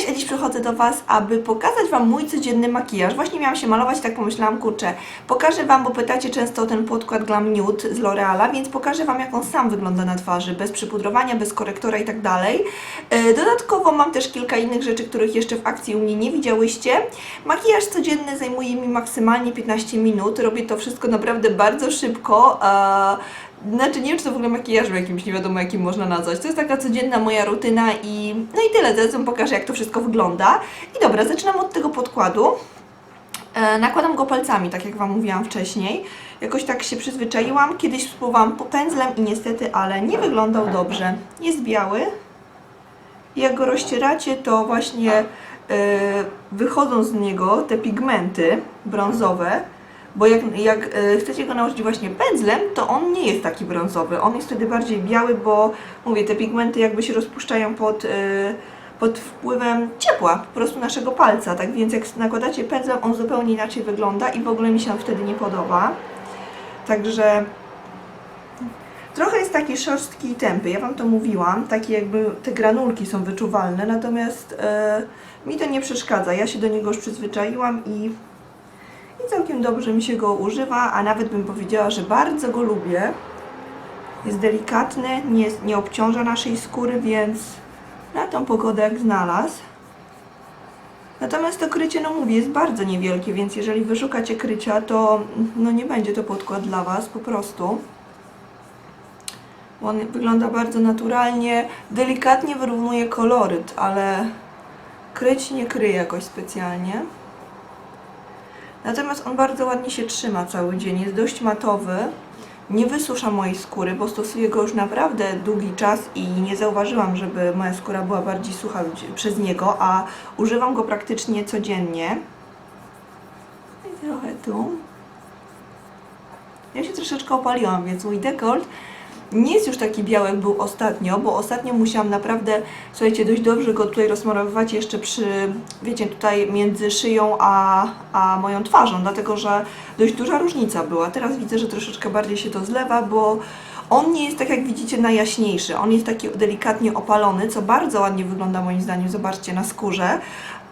Cześć, a dziś przychodzę do Was, aby pokazać Wam mój codzienny makijaż. Właśnie miałam się malować, tak pomyślałam, kurczę, pokażę Wam, bo pytacie często o ten podkład Glam Nude z L'Oreala, więc pokażę Wam, jak on sam wygląda na twarzy, bez przypudrowania, bez korektora i tak dalej. E, Dodatkowo mam też kilka innych rzeczy, których jeszcze w akcji u mnie nie widziałyście. Makijaż codzienny zajmuje mi maksymalnie 15 minut, robię to wszystko naprawdę bardzo szybko. Znaczy, nie wiem, czy to w ogóle makijażem jakimś, nie wiadomo jakim można nazwać. To jest taka codzienna moja rutyna i no i tyle. Wam pokażę, jak to wszystko wygląda. I dobra, zaczynam od tego podkładu. E, nakładam go palcami, tak jak Wam mówiłam wcześniej. Jakoś tak się przyzwyczaiłam. Kiedyś spróbowałam po pędzlem i niestety, ale nie wyglądał dobrze. Jest biały. Jak go rozcieracie, to właśnie e, wychodzą z niego te pigmenty brązowe. Bo jak, jak e, chcecie go nałożyć właśnie pędzlem, to on nie jest taki brązowy. On jest wtedy bardziej biały, bo mówię, te pigmenty jakby się rozpuszczają pod, e, pod wpływem ciepła po prostu naszego palca. Tak więc jak nakładacie pędzlem, on zupełnie inaczej wygląda i w ogóle mi się on wtedy nie podoba. Także trochę jest taki szorstki i tępy. Ja Wam to mówiłam, takie jakby te granulki są wyczuwalne, natomiast e, mi to nie przeszkadza. Ja się do niego już przyzwyczaiłam i i całkiem dobrze mi się go używa, a nawet bym powiedziała, że bardzo go lubię. Jest delikatny, nie, nie obciąża naszej skóry, więc na tą pogodę jak znalazł. Natomiast to krycie, no mówię, jest bardzo niewielkie, więc jeżeli wyszukacie krycia, to no nie będzie to podkład dla Was, po prostu. On wygląda bardzo naturalnie, delikatnie wyrównuje koloryt, ale kryć nie kryje jakoś specjalnie. Natomiast on bardzo ładnie się trzyma cały dzień, jest dość matowy, nie wysusza mojej skóry, bo stosuję go już naprawdę długi czas i nie zauważyłam, żeby moja skóra była bardziej sucha przez niego, a używam go praktycznie codziennie. I trochę tu. Ja się troszeczkę opaliłam, więc mój dekolt nie jest już taki biały, jak był ostatnio, bo ostatnio musiałam naprawdę, słuchajcie, dość dobrze go tutaj rozmarowywać jeszcze przy, wiecie, tutaj między szyją a, a moją twarzą, dlatego że dość duża różnica była. Teraz widzę, że troszeczkę bardziej się to zlewa, bo on nie jest tak jak widzicie najjaśniejszy, on jest taki delikatnie opalony, co bardzo ładnie wygląda moim zdaniem, zobaczcie, na skórze,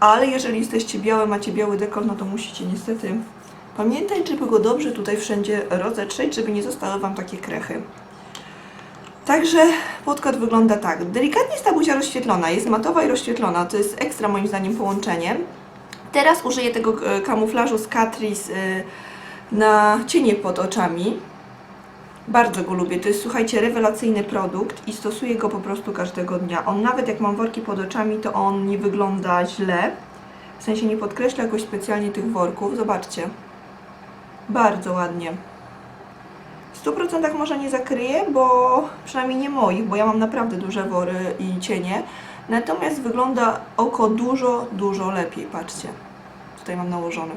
ale jeżeli jesteście białe, macie biały dekolt, no to musicie niestety pamiętać, żeby go dobrze tutaj wszędzie rozetrzeć, żeby nie zostały Wam takie krechy. Także podkład wygląda tak. Delikatnie jest ta buzia rozświetlona, jest matowa i rozświetlona. To jest ekstra moim zdaniem połączenie. Teraz użyję tego e, kamuflażu z Catrice e, na cienie pod oczami. Bardzo go lubię. To jest, słuchajcie, rewelacyjny produkt i stosuję go po prostu każdego dnia. On nawet jak mam worki pod oczami, to on nie wygląda źle. W sensie nie podkreśla jakoś specjalnie tych worków. Zobaczcie. Bardzo ładnie. W 100% może nie zakryje, bo przynajmniej nie moich, bo ja mam naprawdę duże wory i cienie. Natomiast wygląda oko dużo, dużo lepiej. Patrzcie, tutaj mam nałożony.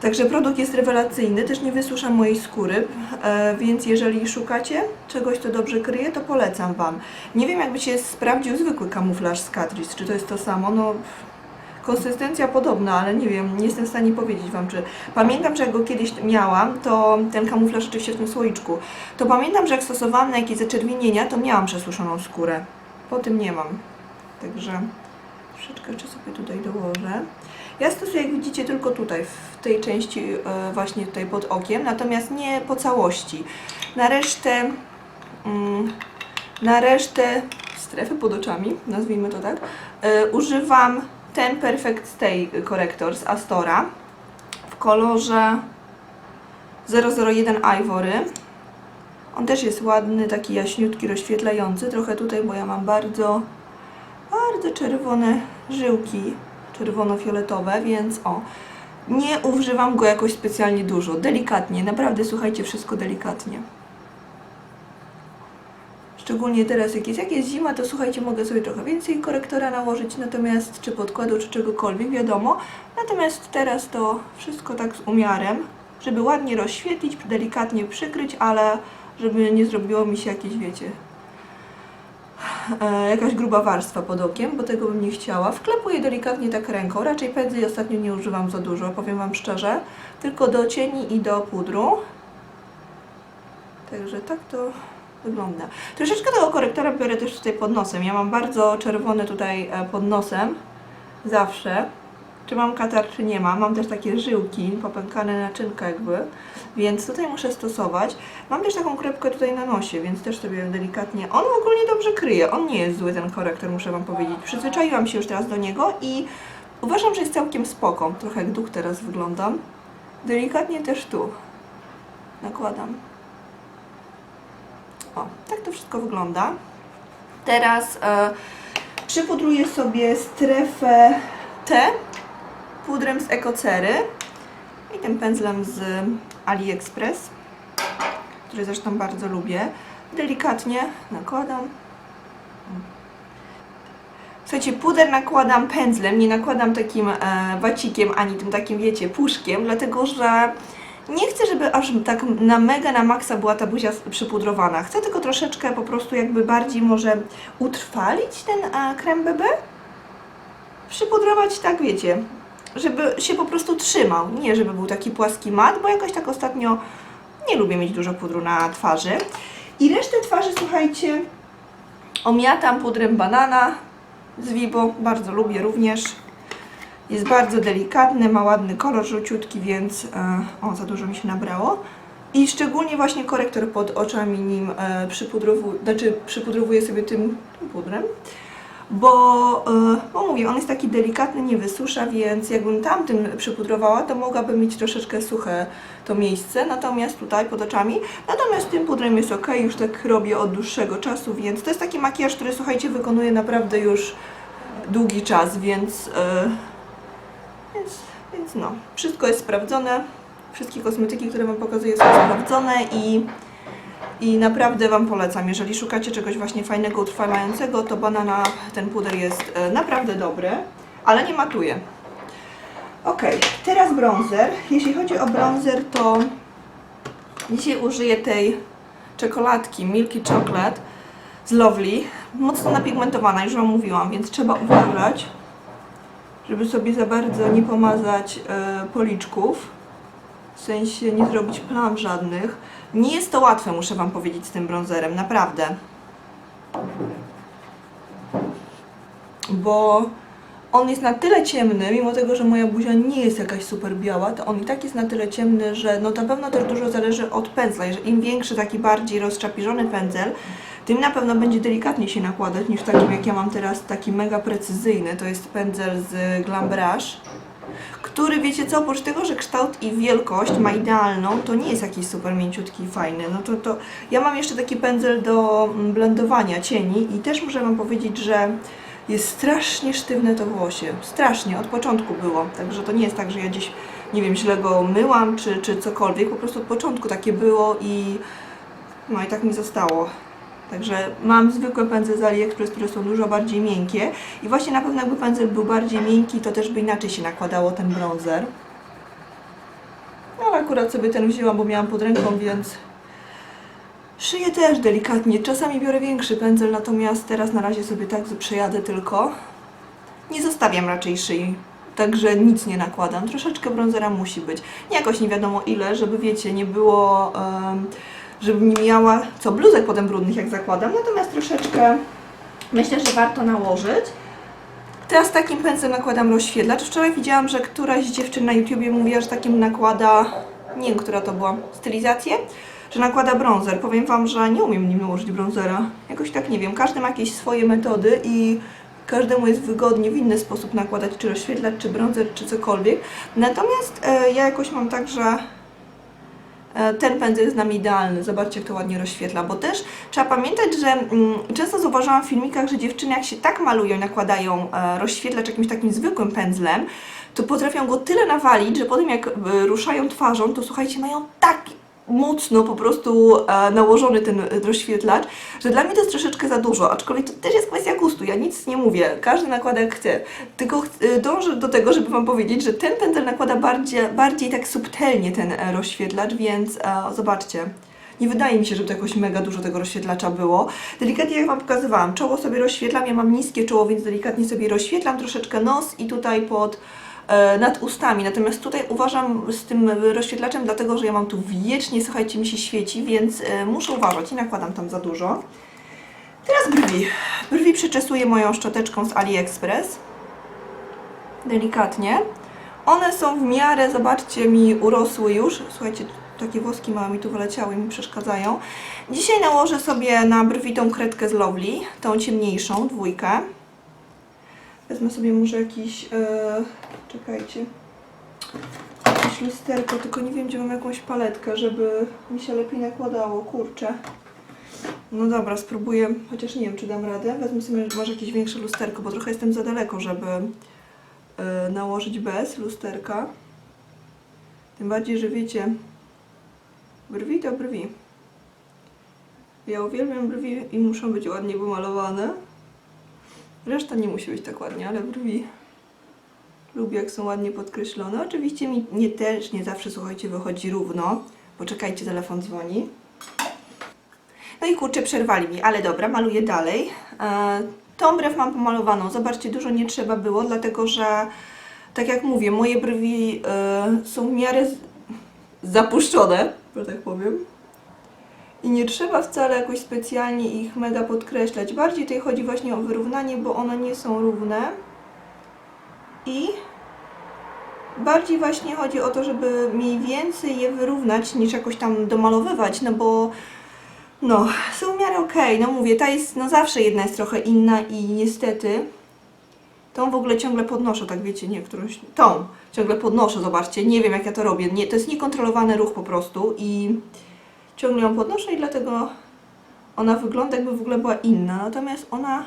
Także produkt jest rewelacyjny, też nie wysusza mojej skóry, e, więc jeżeli szukacie czegoś, co dobrze kryje, to polecam Wam. Nie wiem, jakby się sprawdził zwykły kamuflaż z Catrice, czy to jest to samo, no konsystencja podobna, ale nie wiem, nie jestem w stanie powiedzieć Wam, czy... Pamiętam, że jak go kiedyś miałam, to ten kamuflaż oczywiście w tym słoiczku, to pamiętam, że jak stosowałam jakieś zaczerwienienia, to miałam przesuszoną skórę. Po tym nie mam. Także troszeczkę jeszcze sobie tutaj dołożę. Ja stosuję, jak widzicie, tylko tutaj, w tej części e, właśnie tutaj pod okiem, natomiast nie po całości. Na resztę... Mm, na resztę strefy pod oczami, nazwijmy to tak, e, używam ten Perfect Stay korektor z Astora w kolorze 001 Ivory. On też jest ładny, taki jaśniutki, rozświetlający. Trochę tutaj, bo ja mam bardzo, bardzo czerwone żyłki, czerwono-fioletowe, więc o. Nie używam go jakoś specjalnie dużo, delikatnie, naprawdę słuchajcie, wszystko delikatnie. Szczególnie teraz, jak jest, jak jest zima, to słuchajcie, mogę sobie trochę więcej korektora nałożyć, natomiast czy podkładu, czy czegokolwiek, wiadomo. Natomiast teraz to wszystko tak z umiarem, żeby ładnie rozświetlić, delikatnie przykryć, ale żeby nie zrobiło mi się jakieś, wiecie, e, jakaś gruba warstwa pod okiem, bo tego bym nie chciała. Wklepuję delikatnie tak ręką, raczej pędzli ostatnio nie używam za dużo, powiem Wam szczerze, tylko do cieni i do pudru. Także tak to wygląda. Troszeczkę tego korektora biorę też tutaj pod nosem. Ja mam bardzo czerwony tutaj e, pod nosem. zawsze, czy mam katar, czy nie mam. Mam też takie żyłki, popękane naczynka jakby, więc tutaj muszę stosować. Mam też taką krepkę tutaj na nosie, więc też sobie delikatnie... On ogólnie dobrze kryje, on nie jest zły ten korektor, muszę Wam powiedzieć. Przyzwyczaiłam się już teraz do niego i uważam, że jest całkiem spoko. Trochę jak duch teraz wyglądam. Delikatnie też tu nakładam. O, tak to wszystko wygląda. Teraz e, przypudruję sobie strefę T pudrem z Ekocery i tym pędzlem z AliExpress, który zresztą bardzo lubię. Delikatnie nakładam. Słuchajcie, puder nakładam pędzlem, nie nakładam takim e, wacikiem, ani tym takim, wiecie, puszkiem, dlatego że nie chcę, żeby aż tak na mega, na maksa była ta buzia przypudrowana. Chcę tylko troszeczkę po prostu jakby bardziej może utrwalić ten e, krem BB. Przypudrować tak, wiecie, żeby się po prostu trzymał. Nie, żeby był taki płaski mat, bo jakoś tak ostatnio nie lubię mieć dużo pudru na twarzy. I resztę twarzy, słuchajcie, omiatam pudrem banana z Vibo. Bardzo lubię również. Jest bardzo delikatny, ma ładny kolor żółciutki, więc e, o, za dużo mi się nabrało. I szczególnie właśnie korektor pod oczami nim e, przypudrowuję, znaczy przypudrowuję sobie tym, tym pudrem. Bo, e, bo mówię, on jest taki delikatny, nie wysusza, więc jakbym tamtym przypudrowała, to mogłabym mieć troszeczkę suche to miejsce, natomiast tutaj pod oczami. Natomiast tym pudrem jest ok, już tak robię od dłuższego czasu, więc to jest taki makijaż, który słuchajcie, wykonuję naprawdę już długi czas, więc, e, więc, więc no, wszystko jest sprawdzone. Wszystkie kosmetyki, które Wam pokazuję są sprawdzone i i naprawdę Wam polecam, jeżeli szukacie czegoś właśnie fajnego, utrwalającego, to banana, ten puder jest e, naprawdę dobry, ale nie matuje. Ok, teraz bronzer. Jeśli chodzi o bronzer, to dzisiaj użyję tej czekoladki Milky Chocolate z Lovely. Mocno napigmentowana, już Wam mówiłam, więc trzeba uważać, żeby sobie za bardzo nie pomazać e, policzków. W sensie nie zrobić plam żadnych. Nie jest to łatwe, muszę Wam powiedzieć, z tym bronzerem, naprawdę. Bo on jest na tyle ciemny, mimo tego, że moja buzia nie jest jakaś super biała, to on i tak jest na tyle ciemny, że no na pewno też dużo zależy od pędzla. Jeżeli im większy, taki bardziej rozczapiżony pędzel, tym na pewno będzie delikatniej się nakładać niż takim jak ja mam teraz, taki mega precyzyjny. To jest pędzel z Glam który wiecie co, oprócz tego, że kształt i wielkość ma idealną, to nie jest jakiś super mięciutki i fajny. No to, to ja mam jeszcze taki pędzel do mm, blendowania cieni i też muszę Wam powiedzieć, że jest strasznie sztywne to włosie. Strasznie, od początku było. Także to nie jest tak, że ja gdzieś, nie wiem, źle go myłam czy, czy cokolwiek. Po prostu od początku takie było i no i tak mi zostało. Także mam zwykłe pędzle z AliExpress, które są dużo bardziej miękkie i właśnie na pewno jakby pędzel był bardziej miękki, to też by inaczej się nakładało ten bronzer. Ale akurat sobie ten wzięłam, bo miałam pod ręką, więc szyję też delikatnie. Czasami biorę większy pędzel, natomiast teraz na razie sobie tak przejadę tylko. Nie zostawiam raczej szyi, także nic nie nakładam. Troszeczkę bronzera musi być. Jakoś nie wiadomo ile, żeby wiecie, nie było... żebym nie miała co bluzek potem brudnych jak zakładam, natomiast troszeczkę myślę, że warto nałożyć. Teraz takim pędzlem nakładam rozświetlacz. Wczoraj widziałam, że któraś z dziewczyn na YouTubie mówiła, że takim nakłada, nie wiem, która to była, stylizację, że nakłada bronzer. Powiem Wam, że nie umiem nim nałożyć bronzera. Jakoś tak nie wiem. Każdy ma jakieś swoje metody i każdemu jest wygodnie w inny sposób nakładać czy rozświetlacz, czy bronzer, czy cokolwiek. Natomiast e, ja jakoś mam tak, że ten pędzel jest nam idealny. Zobaczcie, jak to ładnie rozświetla, bo też trzeba pamiętać, że mm, często zauważyłam w filmikach, że dziewczyny jak się tak malują, nakładają e, rozświetlacz jakimś takim zwykłym pędzlem, to potrafią go tyle nawalić, że potem jak e, ruszają twarzą, to słuchajcie, mają tak mocno po prostu e, nałożony ten rozświetlacz, że dla mnie to jest troszeczkę za dużo, aczkolwiek to też jest kwestia gustu, ja nic nie mówię, każdy nakłada jak chce, tylko e, dążę do tego, żeby Wam powiedzieć, że ten pędzel nakłada bardziej, bardziej tak subtelnie ten e, rozświetlacz, więc e, zobaczcie. Nie wydaje mi się, żeby to jakoś mega dużo tego rozświetlacza było. Delikatnie jak Wam pokazywałam, czoło sobie rozświetlam, ja mam niskie czoło, więc delikatnie sobie rozświetlam troszeczkę nos i tutaj pod nad ustami. Natomiast tutaj uważam z tym rozświetlaczem, dlatego że ja mam tu wiecznie, słuchajcie, mi się świeci, więc e, muszę uważać i nakładam tam za dużo. Teraz brwi. Brwi przeczesuję moją szczoteczką z AliExpress. delikatnie. One są w miarę, zobaczcie, mi urosły już. Słuchajcie, takie włoski małe mi tu wyleciały i mi przeszkadzają. Dzisiaj nałożę sobie na brwi tą kredkę z Lovely, tą ciemniejszą, dwójkę. Wezmę sobie może jakiś, e, czekajcie, jakieś lusterko, tylko nie wiem, gdzie mam jakąś paletkę, żeby mi się lepiej nakładało, kurczę. No dobra, spróbuję, chociaż nie wiem, czy dam radę. Wezmę sobie może jakieś większe lusterko, bo trochę jestem za daleko, żeby e, nałożyć bez lusterka. Tym bardziej, że wiecie, brwi to brwi. Ja uwielbiam brwi i muszą być ładnie pomalowane. Reszta nie musi być tak ładnie, ale brwi lubię jak są ładnie podkreślone. Oczywiście mi nie też nie zawsze, słuchajcie, wychodzi równo. Poczekajcie, telefon dzwoni. No i kurczę, przerwali mi, ale dobra, maluję dalej. E, tą brew mam pomalowaną. Zobaczcie, dużo nie trzeba było, dlatego że, tak jak mówię, moje brwi e, są w miarę zapuszczone, że tak powiem. I nie trzeba wcale jakoś specjalnie ich mega podkreślać. Bardziej tutaj chodzi właśnie o wyrównanie, bo one nie są równe. I bardziej właśnie chodzi o to, żeby mniej więcej je wyrównać, niż jakoś tam domalowywać, no bo no, są w miarę okej. No mówię, ta jest, no zawsze jedna jest trochę inna i niestety tą w ogóle ciągle podnoszę, tak wiecie, nie, którąś, tą ciągle podnoszę, zobaczcie, nie wiem jak ja to robię, nie, to jest niekontrolowany ruch po prostu i ciągle ją podnoszę i dlatego ona wygląda jakby w ogóle była inna, natomiast ona,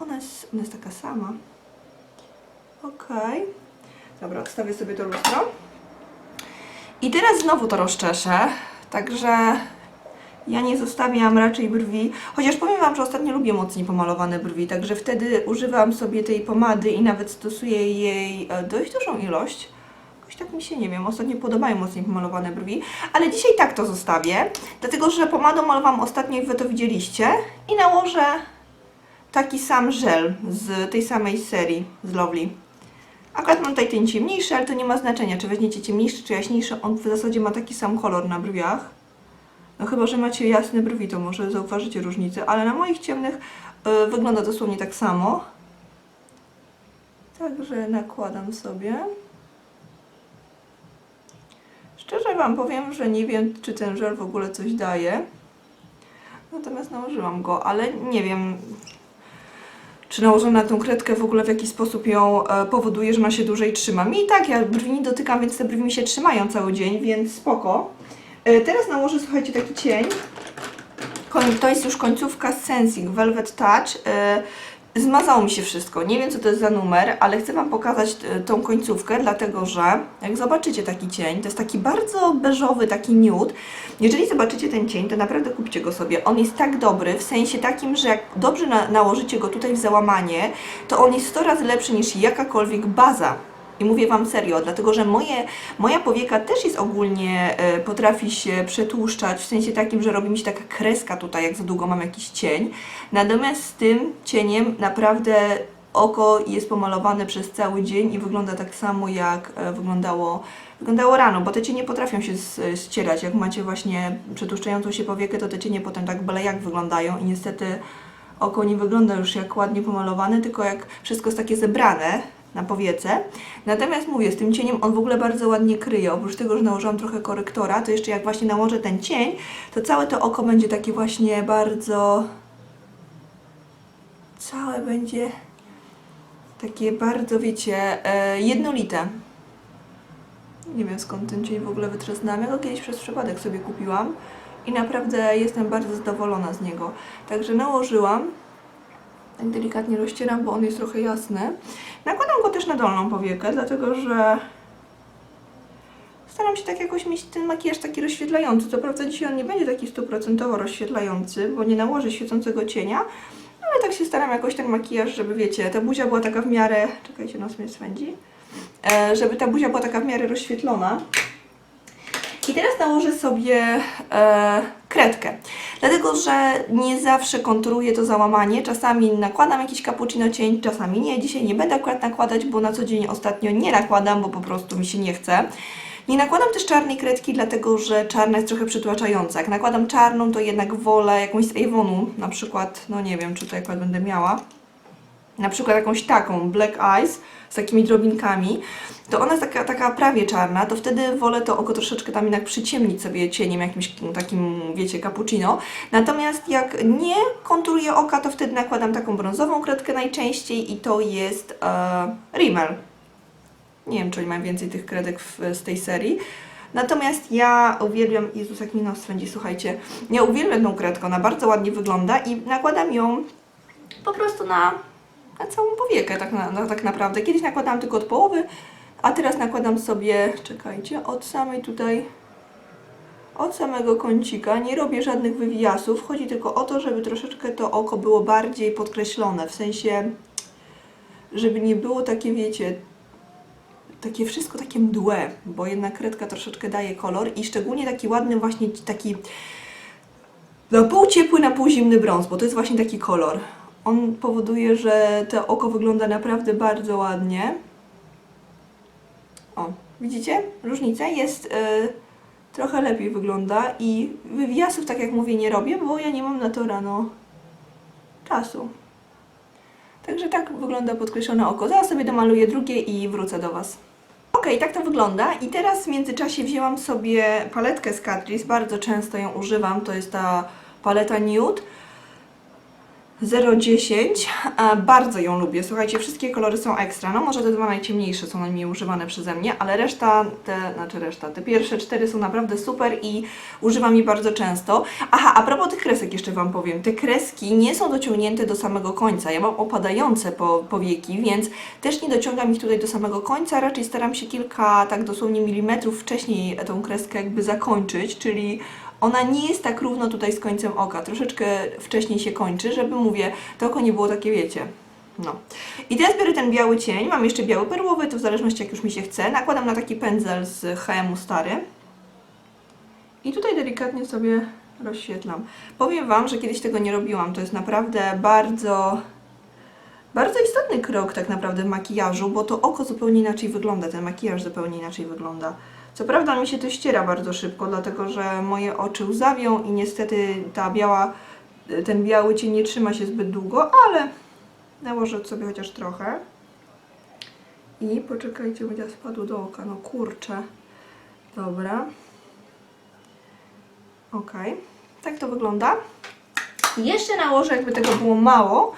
ona jest, ona jest taka sama. Okej. Dobra, odstawię sobie to lustro. I teraz znowu to rozczeszę, także ja nie zostawiam raczej brwi, chociaż powiem Wam, że ostatnio lubię mocniej pomalowane brwi, także wtedy używam sobie tej pomady i nawet stosuję jej e, dość dużą ilość. Jakoś tak mi się, nie wiem, ostatnio podobają mocniej pomalowane brwi, ale dzisiaj tak to zostawię, dlatego że pomadą malowałam ostatnio i Wy to widzieliście i nałożę taki sam żel z tej samej serii, z Lovely. Akurat mam tutaj ten ciemniejszy, ale to nie ma znaczenia, czy weźmiecie ciemniejszy, czy jaśniejszy, on w zasadzie ma taki sam kolor na brwiach. No chyba, że macie jasne brwi, to może zauważycie różnicę, ale na moich ciemnych y, wygląda dosłownie tak samo. Także nakładam sobie. Szczerze Wam powiem, że nie wiem, czy ten żel w ogóle coś daje. Natomiast nałożyłam go, ale nie wiem, czy nałożona na tą kredkę w ogóle w jakiś sposób ją e, powoduje, że ona się dłużej trzyma. Mi i tak, ja brwi nie dotykam, więc te brwi mi się trzymają cały dzień, więc spoko. E, teraz nałożę, słuchajcie, taki cień. To jest już końcówka Sensing Velvet Touch. Zmazało mi się wszystko. Nie wiem, co to jest za numer, ale chcę Wam pokazać e, tą końcówkę, dlatego że jak zobaczycie taki cień, to jest taki bardzo beżowy, taki nude. Jeżeli zobaczycie ten cień, to naprawdę kupcie go sobie. On jest tak dobry, w sensie takim, że jak dobrze na nałożycie go tutaj w załamanie, to on jest 100 razy lepszy niż jakakolwiek baza. I mówię Wam serio, dlatego że moje, moja powieka też jest ogólnie, e, potrafi się przetłuszczać, w sensie takim, że robi mi się taka kreska tutaj, jak za długo mam jakiś cień. Natomiast z tym cieniem naprawdę oko jest pomalowane przez cały dzień i wygląda tak samo, jak e, wyglądało, wyglądało rano, bo te cienie potrafią się z- ścierać. Jak macie właśnie przetłuszczającą się powiekę, to te cienie potem tak byle jak wyglądają i niestety oko nie wygląda już jak ładnie pomalowane, tylko jak wszystko jest takie zebrane na powiece. Natomiast mówię, z tym cieniem on w ogóle bardzo ładnie kryje. Oprócz tego, że nałożyłam trochę korektora, to jeszcze jak właśnie nałożę ten cień, to całe to oko będzie takie właśnie bardzo... Całe będzie takie bardzo, wiecie, e, jednolite. Nie wiem skąd ten cień w ogóle wytrzasnęłam. Ja go kiedyś przez przypadek sobie kupiłam i naprawdę jestem bardzo zadowolona z niego. Także nałożyłam. Tak delikatnie rozcieram, bo on jest trochę jasny. Nakładam go też na dolną powiekę, dlatego że staram się tak jakoś mieć ten makijaż taki rozświetlający. Co prawda dzisiaj on nie będzie taki stuprocentowo rozświetlający, bo nie nałożę świecącego cienia, ale tak się staram jakoś ten makijaż, żeby wiecie, ta buzia była taka w miarę... Czekajcie, nos mnie swędzi. E, żeby ta buzia była taka w miarę rozświetlona. I teraz nałożę sobie e, kredkę. Dlatego, że nie zawsze konturuję to załamanie. Czasami nakładam jakiś cappuccino cień, czasami nie. Dzisiaj nie będę akurat nakładać, bo na co dzień ostatnio nie nakładam, bo po prostu mi się nie chce. Nie nakładam też czarnej kredki, dlatego że czarna jest trochę przytłaczająca. Jak nakładam czarną, to jednak wolę jakąś z Avonu, na przykład, no nie wiem, czy to akurat będę miała. Na przykład jakąś taką Black Eyes z takimi drobinkami, to ona jest taka, taka prawie czarna, to wtedy wolę to oko troszeczkę tam jednak przyciemnić sobie cieniem jakimś takim, wiecie, cappuccino. Natomiast jak nie konturuję oka, to wtedy nakładam taką brązową kredkę najczęściej i to jest e, Rimmel. Nie wiem, czy oni mają więcej tych kredek w, z tej serii. Natomiast ja uwielbiam, Jezus jak mi nos swędzi, słuchajcie, ja uwielbiam tą kredkę, ona bardzo ładnie wygląda i nakładam ją po prostu na, na całą powiekę tak, na, na, tak naprawdę. Kiedyś nakładałam tylko od połowy, a teraz nakładam sobie, czekajcie, od samej tutaj, od samego kącika. Nie robię żadnych wywijasów, chodzi tylko o to, żeby troszeczkę to oko było bardziej podkreślone, w sensie, żeby nie było takie, wiecie, takie wszystko takie mdłe, bo jednak kredka troszeczkę daje kolor i szczególnie taki ładny właśnie taki na pół ciepły, na pół zimny brąz, bo to jest właśnie taki kolor. On powoduje, że to oko wygląda naprawdę bardzo ładnie. O, widzicie? Różnica jest y, trochę lepiej wygląda i wywiasów, tak jak mówię, nie robię, bo ja nie mam na to rano czasu. Także tak wygląda podkreślone oko. Zaraz sobie domaluję drugie i wrócę do Was. Ok, tak to wygląda. I teraz w międzyczasie wzięłam sobie paletkę z Catrice. Bardzo często ją używam. To jest ta paleta Nude 010. E, Bardzo ją lubię. Słuchajcie, wszystkie kolory są ekstra. No może te dwa najciemniejsze są najmniej używane przeze mnie, ale reszta, te, znaczy reszta, te pierwsze cztery są naprawdę super i używam je bardzo często. Aha, a propos tych kresek jeszcze Wam powiem. Te kreski nie są dociągnięte do samego końca. Ja mam opadające po, powieki, więc też nie dociągam ich tutaj do samego końca. Raczej staram się kilka, tak dosłownie milimetrów wcześniej tą kreskę jakby zakończyć, czyli ona nie jest tak równo tutaj z końcem oka. Troszeczkę wcześniej się kończy, żeby mówię, to oko nie było takie, wiecie. No. I teraz biorę ten biały cień, mam jeszcze biały perłowy, to w zależności jak już mi się chce. Nakładam na taki pędzel z H&M stary. I tutaj delikatnie sobie rozświetlam. Powiem Wam, że kiedyś tego nie robiłam. To jest naprawdę bardzo, bardzo istotny krok tak naprawdę w makijażu, bo to oko zupełnie inaczej wygląda, ten makijaż zupełnie inaczej wygląda. Co prawda mi się to ściera bardzo szybko, dlatego że moje oczy łzawią i niestety ta biała, ten biały cień nie trzyma się zbyt długo, ale nałożę sobie chociaż trochę. I poczekajcie, bo ja spadł do oka, no kurczę. Dobra. Ok, tak to wygląda. I jeszcze nałożę, jakby tego było mało,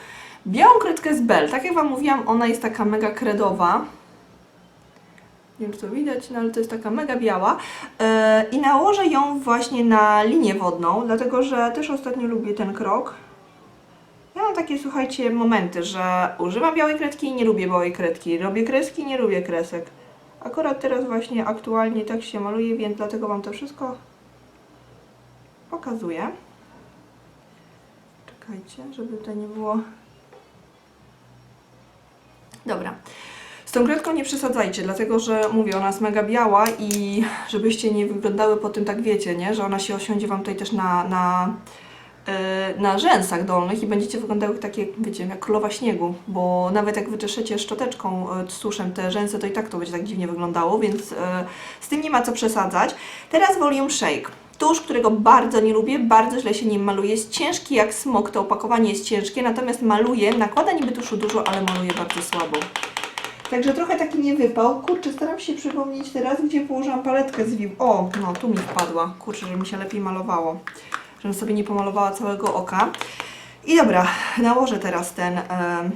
białą kredkę z Bell. Tak jak Wam mówiłam, ona jest taka mega kredowa. Nie wiem, czy to widać, no ale to jest taka mega biała. Yy, I nałożę ją właśnie na linię wodną, dlatego że też ostatnio lubię ten krok. Ja mam takie, słuchajcie, momenty, że używam białej kredki i nie lubię białej kredki. Robię kreski i nie lubię kresek. Akurat teraz właśnie aktualnie tak się maluje, więc dlatego Wam to wszystko pokazuję. Czekajcie, żeby to nie było... Dobra. Z tą kredką nie przesadzajcie, dlatego że mówię, ona jest mega biała i żebyście nie wyglądały po tym tak wiecie, nie? Że ona się osiądzie Wam tutaj też na, na, yy, na rzęsach dolnych i będziecie wyglądały takie, wiecie, jak królowa śniegu, bo nawet jak wyczeszecie szczoteczką, yy, suszem te rzęsy, to i tak to będzie tak dziwnie wyglądało, więc yy, z tym nie ma co przesadzać. Teraz Volume Shake. Tusz, którego bardzo nie lubię, bardzo źle się nim maluje. Jest ciężki jak smok, to opakowanie jest ciężkie, natomiast maluje, nakłada niby tuszu dużo, ale maluje bardzo słabo. Także trochę taki nie wypał. Kurczę, staram się przypomnieć teraz, gdzie położyłam paletkę z. O, no tu mi wpadła. Kurczę, żeby mi się lepiej malowało. Żebym sobie nie pomalowała całego oka. I dobra, nałożę teraz ten, em,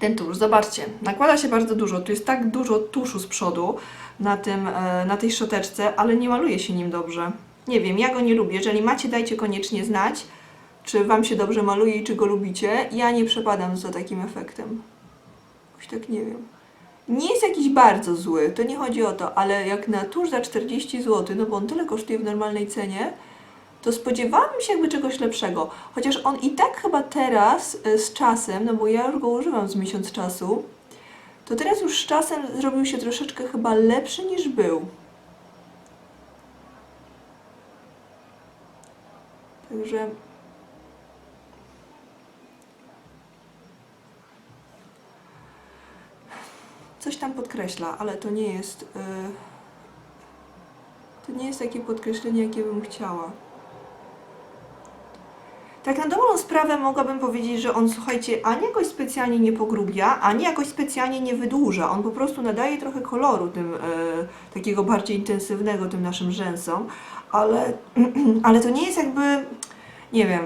ten tusz. Zobaczcie, nakłada się bardzo dużo. Tu jest tak dużo tuszu z przodu na, tym, e, na tej szczoteczce, ale nie maluje się nim dobrze. Nie wiem, ja go nie lubię. Jeżeli macie, dajcie koniecznie znać, czy Wam się dobrze maluje i czy go lubicie. Ja nie przepadam za takim efektem. Jakoś tak nie wiem. Nie jest jakiś bardzo zły, to nie chodzi o to, ale jak na tusz za 40 zł, no bo on tyle kosztuje w normalnej cenie, to spodziewałabym się jakby czegoś lepszego. Chociaż on i tak chyba teraz y, z czasem, no bo ja już go używam z miesiąc czasu, to teraz już z czasem zrobił się troszeczkę chyba lepszy niż był. Także coś tam podkreśla, ale to nie jest. y, to nie jest takie podkreślenie, jakie bym chciała. Tak na dobrą sprawę mogłabym powiedzieć, że on, słuchajcie, ani jakoś specjalnie nie pogrubia, ani jakoś specjalnie nie wydłuża. On po prostu nadaje trochę koloru tym, e, takiego bardziej intensywnego tym naszym rzęsom, ale, ale to nie jest jakby, nie wiem,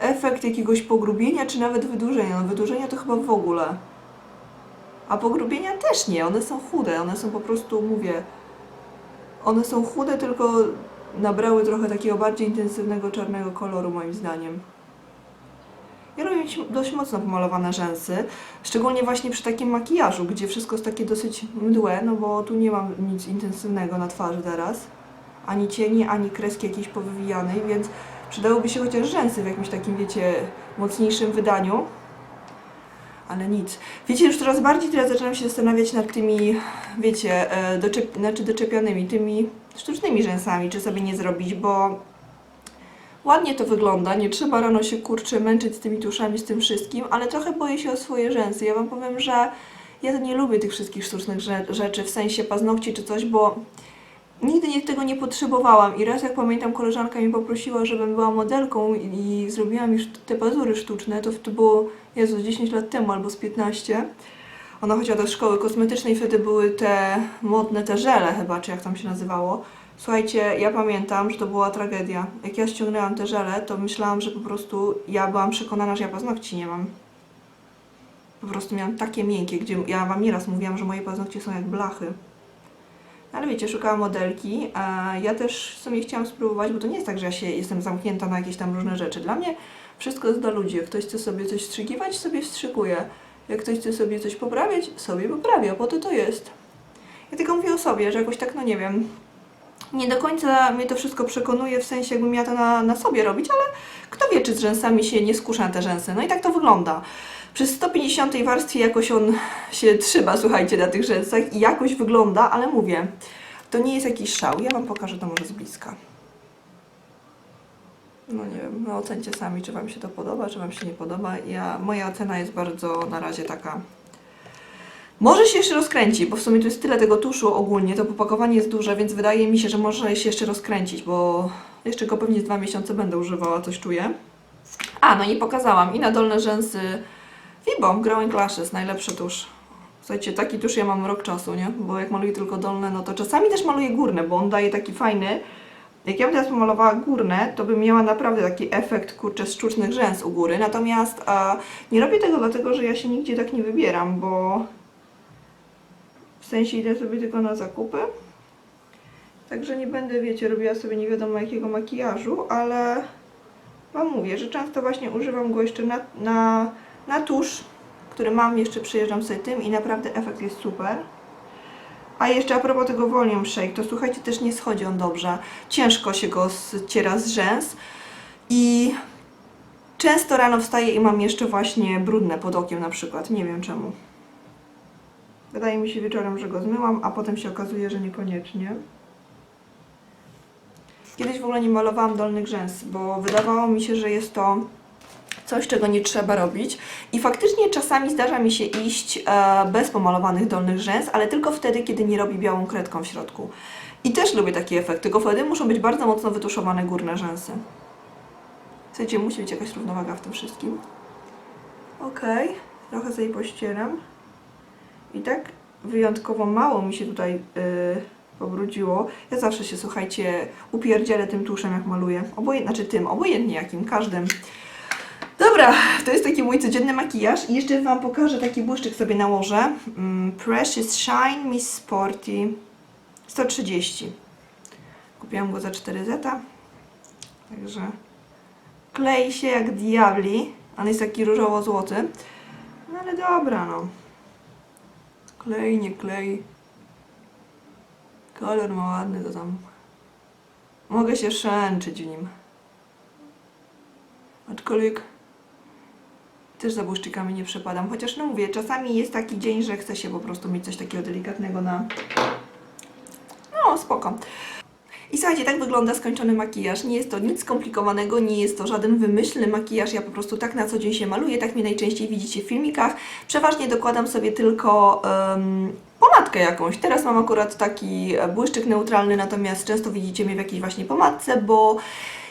efekt jakiegoś pogrubienia, czy nawet wydłużenia. No wydłużenia to chyba w ogóle. A pogrubienia też nie, one są chude, one są po prostu, mówię, one są chude, tylko nabrały trochę takiego bardziej intensywnego czarnego koloru moim zdaniem. Ja lubię mieć dość mocno pomalowane rzęsy, szczególnie właśnie przy takim makijażu, gdzie wszystko jest takie dosyć mdłe, no bo tu nie mam nic intensywnego na twarzy teraz. Ani cieni, ani kreski jakiejś powywijanej, więc przydałyby się chociaż rzęsy w jakimś takim, wiecie, mocniejszym wydaniu. Ale nic. Wiecie, już coraz bardziej teraz zaczynam się zastanawiać nad tymi, wiecie, e, doczep, znaczy doczepianymi, tymi sztucznymi rzęsami, czy sobie nie zrobić, bo ładnie to wygląda, nie trzeba rano się kurczę męczyć z tymi tuszami, z tym wszystkim, ale trochę boję się o swoje rzęsy. Ja Wam powiem, że ja nie lubię tych wszystkich sztucznych rze- rzeczy, w sensie paznokci czy coś, bo nigdy nie, tego nie potrzebowałam i raz jak pamiętam koleżanka mi poprosiła, żebym była modelką i, i zrobiłam już te pazury sztuczne, to, to było, Jezu, z 10 lat temu albo z 15. Ona chodziła do szkoły kosmetycznej, wtedy były te modne te żele chyba, czy jak tam się nazywało. Słuchajcie, ja pamiętam, że to była tragedia. Jak ja ściągnęłam te żele, to myślałam, że po prostu ja byłam przekonana, że ja paznokci nie mam. Po prostu miałam takie miękkie, gdzie ja wam nieraz mówiłam, że moje paznokcie są jak blachy. Ale wiecie, szukałam modelki, a ja też w sumie chciałam spróbować, bo to nie jest tak, że ja się jestem zamknięta na jakieś tam różne rzeczy. Dla mnie wszystko jest dla ludzi. Jak ktoś chce sobie coś wstrzykiwać, sobie wstrzykuje. Jak ktoś chce sobie coś poprawiać, sobie poprawia, po to to jest. Ja tylko mówię o sobie, że jakoś tak, no nie wiem, nie do końca mnie to wszystko przekonuje, w sensie jakbym miała to na, na sobie robić, ale kto wie, czy z rzęsami się nie skusza na te rzęsy. No i tak to wygląda. Przy 150 warstwie jakoś on się trzyma, słuchajcie, na tych rzęsach i jakoś wygląda, ale mówię, to nie jest jakiś szał. Ja Wam pokażę to może z bliska. No nie wiem, no ocencie sami, czy Wam się to podoba, czy Wam się nie podoba. Ja, moja ocena jest bardzo na razie taka... Może się jeszcze rozkręci, bo w sumie tu jest tyle tego tuszu ogólnie, to opakowanie jest duże, więc wydaje mi się, że może się jeszcze rozkręcić, bo jeszcze go pewnie dwa miesiące będę używała, coś czuję. A, no i pokazałam i na dolne rzęsy Fibom Growing Lashes, najlepszy tusz. Słuchajcie, taki tusz ja mam rok czasu, nie? Bo jak maluję tylko dolne, no to czasami też maluję górne, bo on daje taki fajny. Jak ja bym teraz pomalowała górne, to bym miała naprawdę taki efekt, kurczę, sztucznych rzęs u góry. Natomiast a, nie robię tego dlatego, że ja się nigdzie tak nie wybieram, bo w sensie idę sobie tylko na zakupy. Także nie będę, wiecie, robiła sobie nie wiadomo jakiego makijażu, ale Wam mówię, że często właśnie używam go jeszcze na, na, na tusz, który mam, jeszcze przyjeżdżam sobie tym i naprawdę efekt jest super. A jeszcze a propos tego Volume Shake, to słuchajcie, też nie schodzi on dobrze. Ciężko się go ściera z rzęs i często rano wstaję i mam jeszcze właśnie brudne pod okiem na przykład. Nie wiem czemu. Wydaje mi się wieczorem, że go zmyłam, a potem się okazuje, że niekoniecznie. Kiedyś w ogóle nie malowałam dolnych rzęs, bo wydawało mi się, że jest to coś, czego nie trzeba robić. I faktycznie czasami zdarza mi się iść e, bez pomalowanych dolnych rzęs, ale tylko wtedy, kiedy nie robi białą kredką w środku. I też lubię taki efekt, tylko wtedy muszą być bardzo mocno wytuszowane górne rzęsy. Słuchajcie, musi być jakaś równowaga w tym wszystkim. Okej, trochę sobie pościeram. I tak wyjątkowo mało mi się tutaj yy, pobrudziło. Ja zawsze się, słuchajcie, upierdzielę tym tuszem, jak maluję. Obojętnie, znaczy tym, obojętnie jakim, każdym. Dobra, to jest taki mój codzienny makijaż i jeszcze Wam pokażę taki błyszczyk sobie nałożę. Mm, Precious Shine Miss Sporty 130. Kupiłam go za 4 zeta. Także klei się jak diabli. On jest taki różowo-złoty. No ale dobra, no. Klei, nie klei. Kolor ma ładny, to tam. Mogę się szęczyć w nim. Aczkolwiek też za błyszczykami nie przepadam. Chociaż no mówię, czasami jest taki dzień, że chce się po prostu mieć coś takiego delikatnego na... No, spoko. I słuchajcie, tak wygląda skończony makijaż. Nie jest to nic skomplikowanego, nie jest to żaden wymyślny makijaż. Ja po prostu tak na co dzień się maluję, tak mnie najczęściej widzicie w filmikach. Przeważnie dokładam sobie tylko em, pomadkę jakąś. Teraz mam akurat taki e, błyszczyk neutralny, natomiast często widzicie mnie w jakiejś właśnie pomadce, bo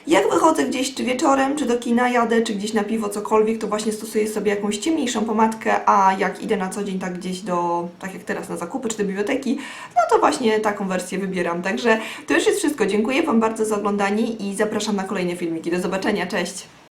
Jak wychodzę gdzieś, czy wieczorem, czy do kina jadę, czy gdzieś na piwo, cokolwiek, to właśnie stosuję sobie jakąś ciemniejszą pomadkę, a jak idę na co dzień tak gdzieś do, tak jak teraz na zakupy, czy do biblioteki, no to właśnie taką wersję wybieram. Także to już jest wszystko. Dziękuję Wam bardzo za oglądanie i zapraszam na kolejne filmiki. Do zobaczenia, cześć!